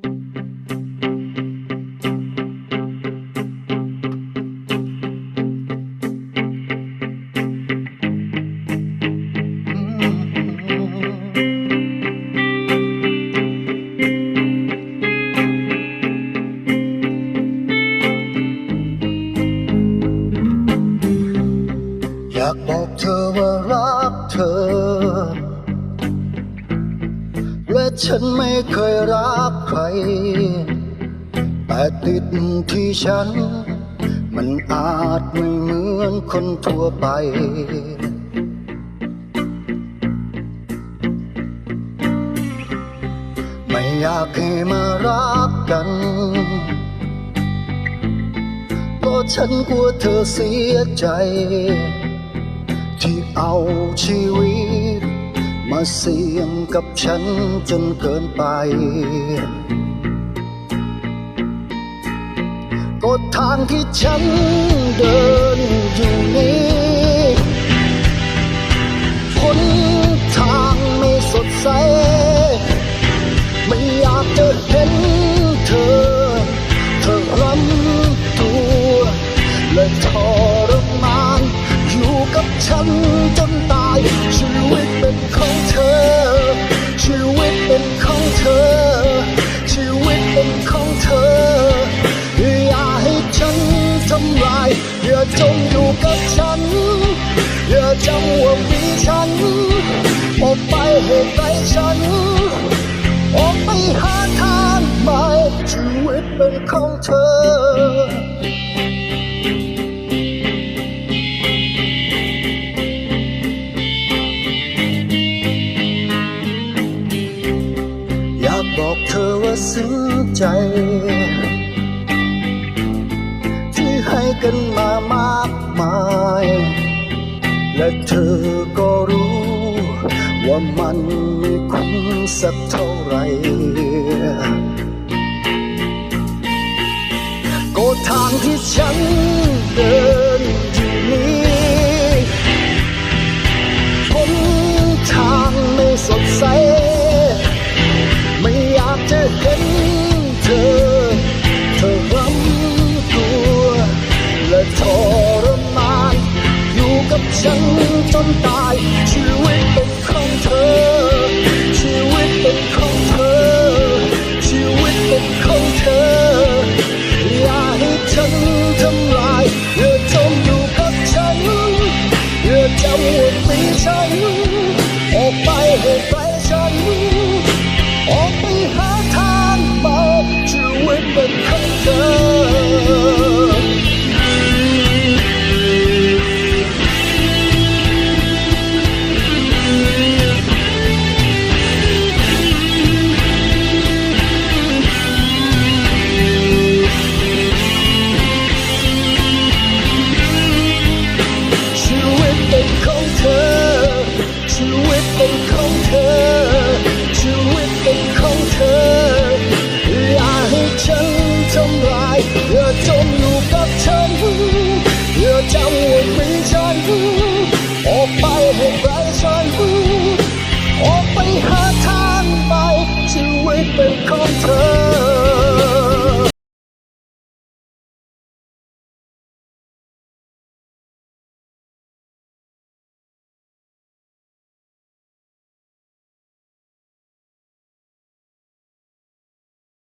อยากบอกเธอว่ารักเธอ ฉันไม่เคยรักใคร แต่ติดที่ฉัน มันอาจไม่เหมือนคนทั่วไป ไม่อยากให้มารักกันเพราะฉันกลัวเธอเสียใจ ที่เอาชีวิต มาเสี่ยงกับฉันจนเกินไป ก็ทางที่ฉันเดินอยู่นี้หนทางไม่สดใส ไม่อยากจะเห็นเธอ เธอรำตัวและทร ออกไปให้ไกลฉัน ออกไปหาทางใหม่ชีวิตเป็นของเธออยากบอกเธอว่าซึ้งใจ ที่ให้กันมามากมาย และเธอก็รู้ ว่ามันไม่คุ้มสักเท่าไหรก็ทางที่ฉันเดินอยู่นี้หนทางไม่สดใส ไม่อยากจะเห็นเธอ เธอรำตัว และทรมาน อยู่กับฉันจนตายชีวิตเป็น ข